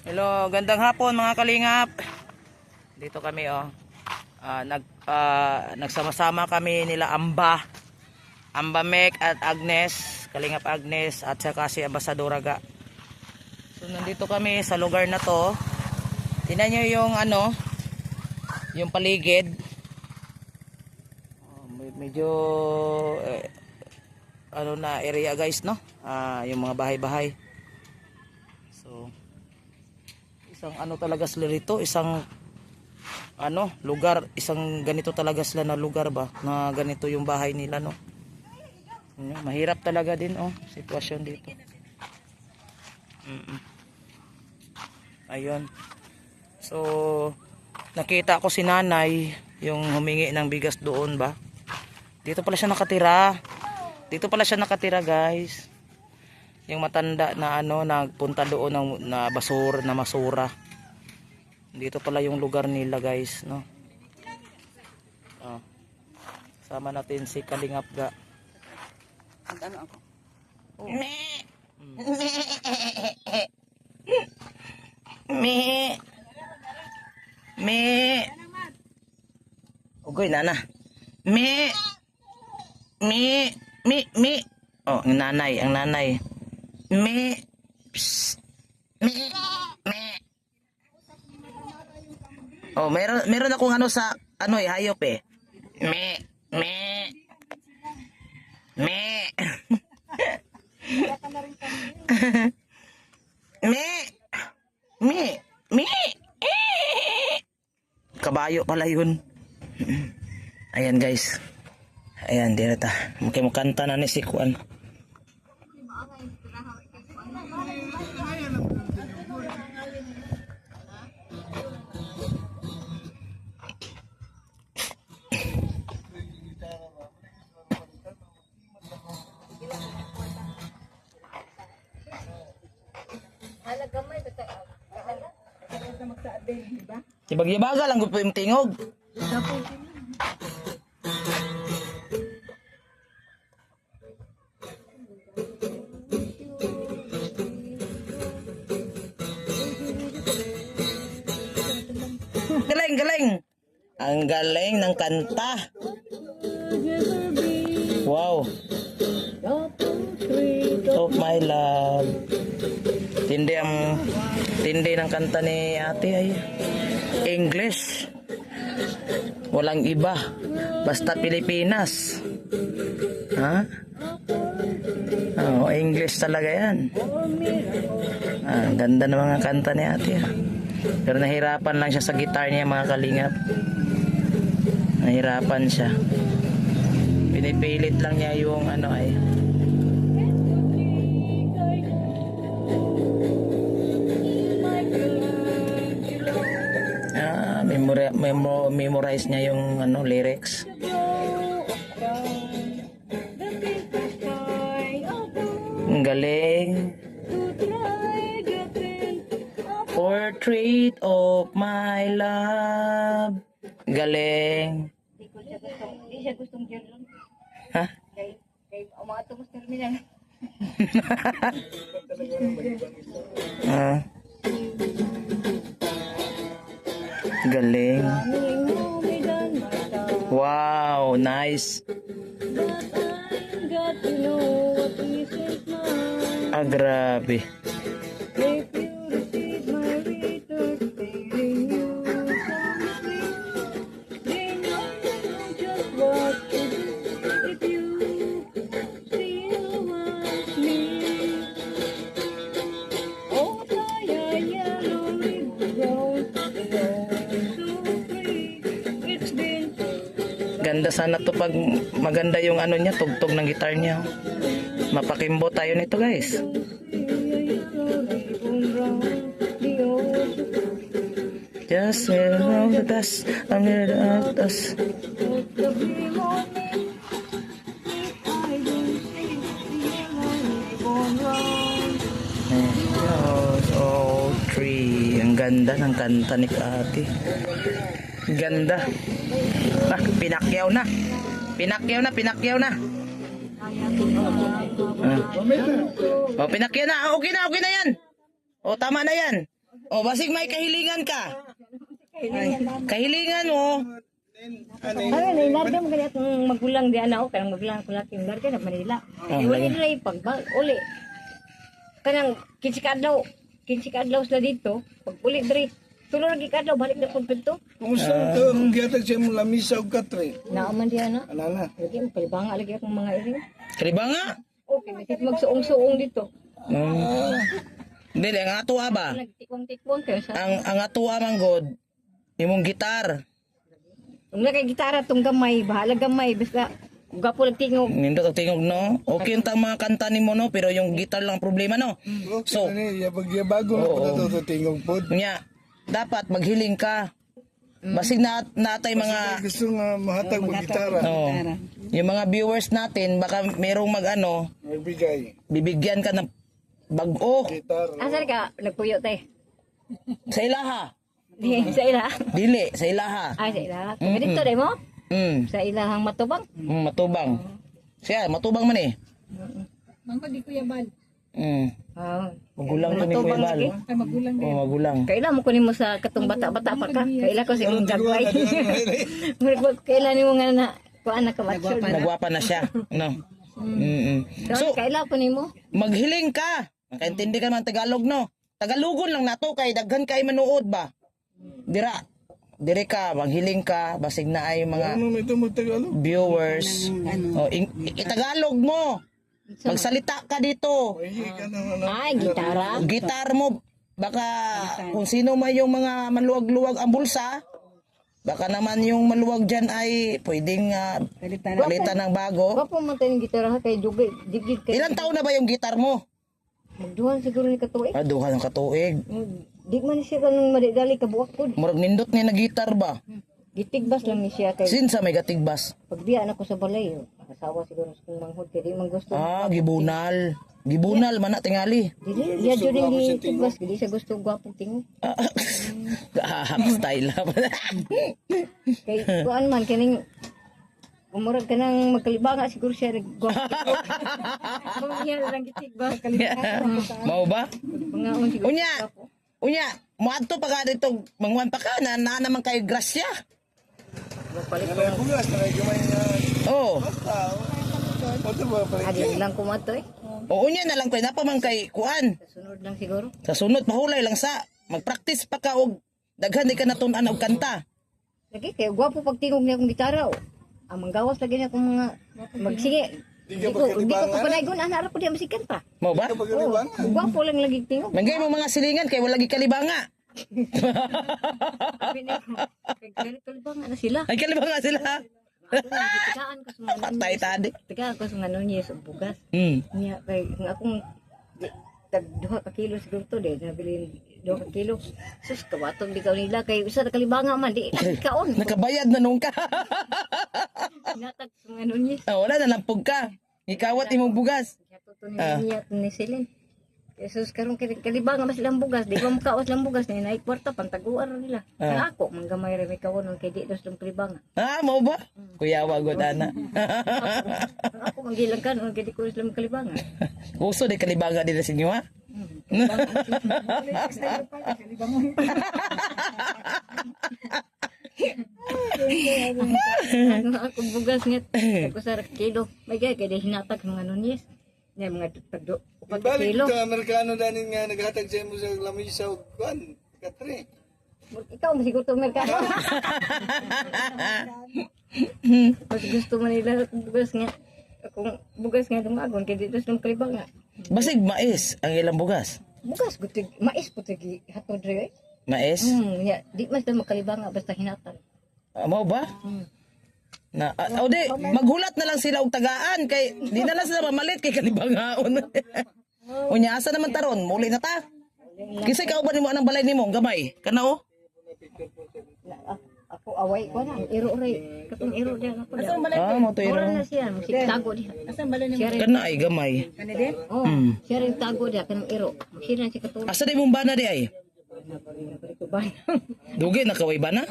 Hello, gandang hapon mga kalingap. Dito kami oh. Ah, nag ah, nagsama-sama kami nila Amba. Amba Mek at Agnes, Kalingap Agnes at saka si Abasadora Ga. So nandito kami sa lugar na to. Tingnan niyo yung ano, yung paligid. Med- medyo eh, ano na area guys no? Ah, yung mga bahay-bahay. So isang ano talaga sila rito, isang ano, lugar, isang ganito talaga sila na lugar ba, na ganito yung bahay nila no. Mahirap talaga din oh, sitwasyon dito. Mm-mm. Ayun. So, nakita ko si nanay, yung humingi ng bigas doon ba. Dito pala siya nakatira. Dito pala siya nakatira guys. Yung matanda na ano, nagpunta doon ng, na basura, na masura. Dito pala yung lugar nila guys, no. Ah. Sama natin si Kalingap ga. Ano ako? Me. Me. Ugoy nana. Me. Me. Me. Me. Oh, ang nanay, ang nanay. Me. Psst. Me. Me. Oh, meron meron akong ano sa ano eh, hayop eh. Me. Me. Me. Me. Me. Me. Kabayo pala yun. Ayan guys. Ayan, di na ta. Mukha mo kanta na ni si Kuan. Si Bagyabaga lang gud po yung tingog. Galing, galing. Ang galing ng kanta. Wow. Of my love. Tindi ang tindi ng kanta ni ate ay English. Walang iba. Basta Pilipinas. Ha? Oh, English talaga yan. Ah, ganda ng mga kanta ni ate. ah. Pero nahirapan lang siya sa guitar niya mga kalingap. Nahirapan siya. Pinipilit lang niya yung ano ay. Memori- memo- memorize niya yung ano lyrics. Ang galing. Portrait of my love. Galing. Hindi siya gustong yun. Ha? Kay, kay, mga tungos terminal. Ah. Galing. Wow, nice. Ah, grabe. Ganda sana to pag maganda yung ano niya, tugtog ng gitar niya. Mapakimbo tayo nito guys. Just around the dust, I'm near the dust. Oh, tree. Ang ganda ng kanta ni Kati. Ganda. Ah, pinakyaw na. Pinakyaw na, pinakyaw na. Ah. Oh, pinakyaw na. Ah, Okay na, okay na yan. Oh, tama na yan. O, basig may kahilingan ka. Kahilingan mo. Ano na ilarga mo ganyan kung magulang di ana o kanang magulang ko laki ilarga na Manila. Wala lagi. nila ipagbag uli. Kanang kinsi kadlaw, kinsi kadlaw sila dito, pag uli diri. Tulo lagi kadlaw balik na pag pinto. Kumusta uh, ka kung gihatag siya mo lamisa o katre? Naaman di ana. Anana. Lagi mo palibanga lagi akong mga iri. Kaliba nga. Okay, kasi magsuong-suong dito. Mm. Dili, ang atua ba? Nagtikwang-tikwang kayo sa... Ang, ang atua man god, imong gitar. Kung na kay gitara tong gamay, bahala gamay. Basta, gapo lang tingog. Nindot ang tingog no. Okay yung mga kanta ni mo no, pero yung gitar lang problema no. So, So, ani, yabag yabago na po na tingog po. Nya, dapat maghiling ka. Basig na natay mga Gusto nga mahatag mo gitara. oh, yung mga viewers natin baka merong mag-ano, Magbigay. bibigyan ka ng bag-o Gitara. Asan ka? Nagpuyo te. sa ilaha. Di, sa ila. Dili, sa ilaha. Ay, sa ila. Kung dito rin mo? Mm, Sa ilahang matubang? mm, matubang. Siya, matubang man eh. Mangko di Kuya Bal. Mm. Oh. Magulang ko ni Matubang Kuya Bal. lagi. Ay magulang Oh, magulang. Kailan mo kunin mo sa katong bata-bata pa ka? Kailan ko sa imong gagaway. Kailan mo nga na kuan na ka mature. Nagwapa na siya. No. Mm So, So, kailan ko nimo? maghiling ka. Makaintindi ka man Tagalog, no? Tagalogon lang nato kay daghan kay manuod ba? Dira. Dire ka, maghiling ka, basig na ay mga Ano may Tagalog? viewers. Oh, ing- itagalog mo. Magsalita ka dito. Ay, gitara. Gitar mo, baka kung sino man yung mga maluwag-luwag ang bulsa, baka naman yung maluwag dyan ay pwedeng ah, palitan ng bago. Gwapo man tayo ng gitara kay Jugay. Digid kay Ilang taon na ba yung gitar mo? Magduhan siguro ni katuig. Ah, duha ng katuig. Di man siya kanang madidali ka buwak po. Murag nindot ni na gitar ba? Gitigbas lang ni siya kay Sinsa may gatigbas? pagbiya na ko sa balay. oh. Asawa siguro sa kong manghod kay di man gusto. Ah, gibunal. Gibunal man na tingali. Dili, iya jud ning gitigbas di siya gusto gwapong tingog. Ah, Gahak style lang. Kay kuan man kining Umurag ka nang magkalibanga siguro siya naggwapo. Mga niya lang gitigbas Mao ba? Mga siguro. Unya. Unya, moadto pa ka dito mangwan pa ka na, na naman kay grasya. May gamay nga. Oh. pala? Adi lang kumato eh. O unya na lang kay napaman kay kuan. Sunod lang siguro. Sa sunod pahulay lang sa magpractice pa ka og daghan di ka natun-an og kanta. Lagi kay gwapo pag tingog niya akong gitara oh. Ang manggawas lagi niya akong mga magsige. Di ko di ko pa panaygon ana ra ko di masikan pa. Mao ba? Oh, gwapo lang lagi tingog. Mangay mo mga silingan kay wala gi kalibanga. Sabi niya, kay ganito ba nga na sila. Ay kalibanga sila. Tigaan ko sa mga Patay tadi. Tigaan ko sa mga sa bugas. Hmm. Niya kay ng akong tag duha ka kilo siguro to de nabili duha ka kilo. Sus kawatog di ka nila kay usa ta kalibanga man di kaon. Nakabayad na nung ka. Natag sa mga niya. Ah, wala na lampog ka. Ikawat imong bugas. Kaya to ni niya ni Silin. Jesus karong kay kalibanga mas silang bugas, di ba makaos lang bugas ni nay kwarta pantaguan ra nila. Ah. Ang ako manggamay ra may kawon kay di dos lang kalibanga. Ah, mo ba? Kuya wagod ana. Ang ako ang gilang kan kay di ko lang kalibanga. Gusto di kalibanga din sa inyo ha? ano ako bugas nga ako sa kilo may gay kay di hinatag mga nunyes nga mga tagdo upat ka Balik kilo ka Amerikano danin nga naghatag siya mo sa lamisa o kuan. Katre. ikaw siguro itong merkado mas gusto man nila bugas nga akong bugas nga dumagon kay dito sa kalibang nga Basig mais ang ilang bugas. bugas gutig mais putig hatod re Mais? hmm ya di mas na makalibang nga basta hinatag Ah, mo ba? hmm. Na, ah, o di, maghulat na lang sila og tagaan kay di na lang sila mamalit kay kalibangaon. Unya asa naman taron, muli na ta. Kisay ka ba nimo anang balay nimo gamay? Kana o? Na, ako, away ko na iro re katong iro diyan ako diyan Ah, mo to iro. na siya, tago diha. Asan bala ni Siya rin, Kana ay gamay. Kani din? oh, Hmm. siya rin tago diha, kanang iro. Musik na siya katulog. Asa di mong bana di ay? Dugi na kaway bana?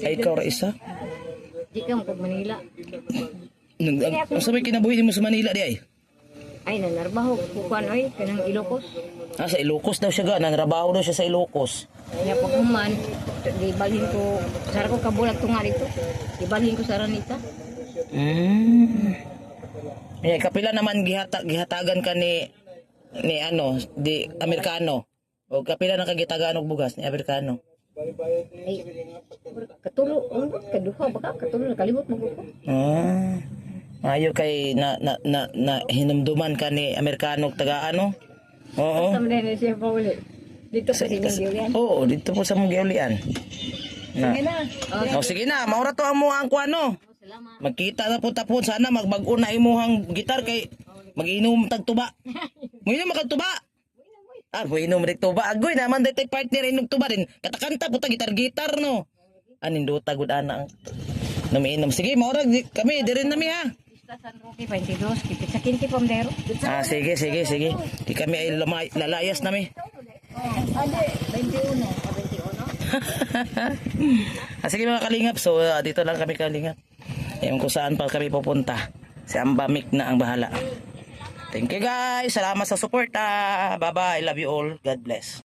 Ay ikaw ra isa. Di ka mo kag Manila. Nang ang sabi kinabuhi mo sa Manila di ay. Ay, nanarbaho. Kukuan, oy, kanang Ilocos. Ah, sa Ilocos daw siya ga. Nanrabaho daw siya sa Ilocos. Kaya pag human, di balhin ko, sara ko kabulag to nga dito. Di balhin ko sa Ranita. Mm. Eh, kapila naman gihata, gihatagan ka ni ni ano, di Amerikano. O kapila na kagitagaan og bugas ni Amerikano. Ay, katulo, oh, kaduha ba ka? Katulo, kalimot mo ko. Ah. Ayo kay na na na, na hinumduman ka ni Amerikano taga ano? Oo. Tama na siya pa uli. Dito sa yan. Oo, dito po sa mong giulian. Na. na. Oh, O sige na, maura to ang mo ang kuano. salamat. Magkita na po tapon sana magbag-o na imuhang gitar kay magiinom tag tuba. Mo inom mo inom rig tuba. Agoy naman daytay partner inom tuba din. Katakanta puta gitar-gitar no. Anin do tagud ana ang namiinom. Sige, maura di- kami dirin nami ha. Pista San Roque 22, kipit sa kinti pamdero. Ah, sige, sige, sige. Di kami ay lamay, lalayas nami. Ade, 21. 21? ah, sige mga kalingap, so ah, dito lang kami kalingap. Ewan kung saan pa kami pupunta. Si Ambamik na ang bahala. Thank you guys. Salamat sa support. ah. Bye-bye. Love you all. God bless.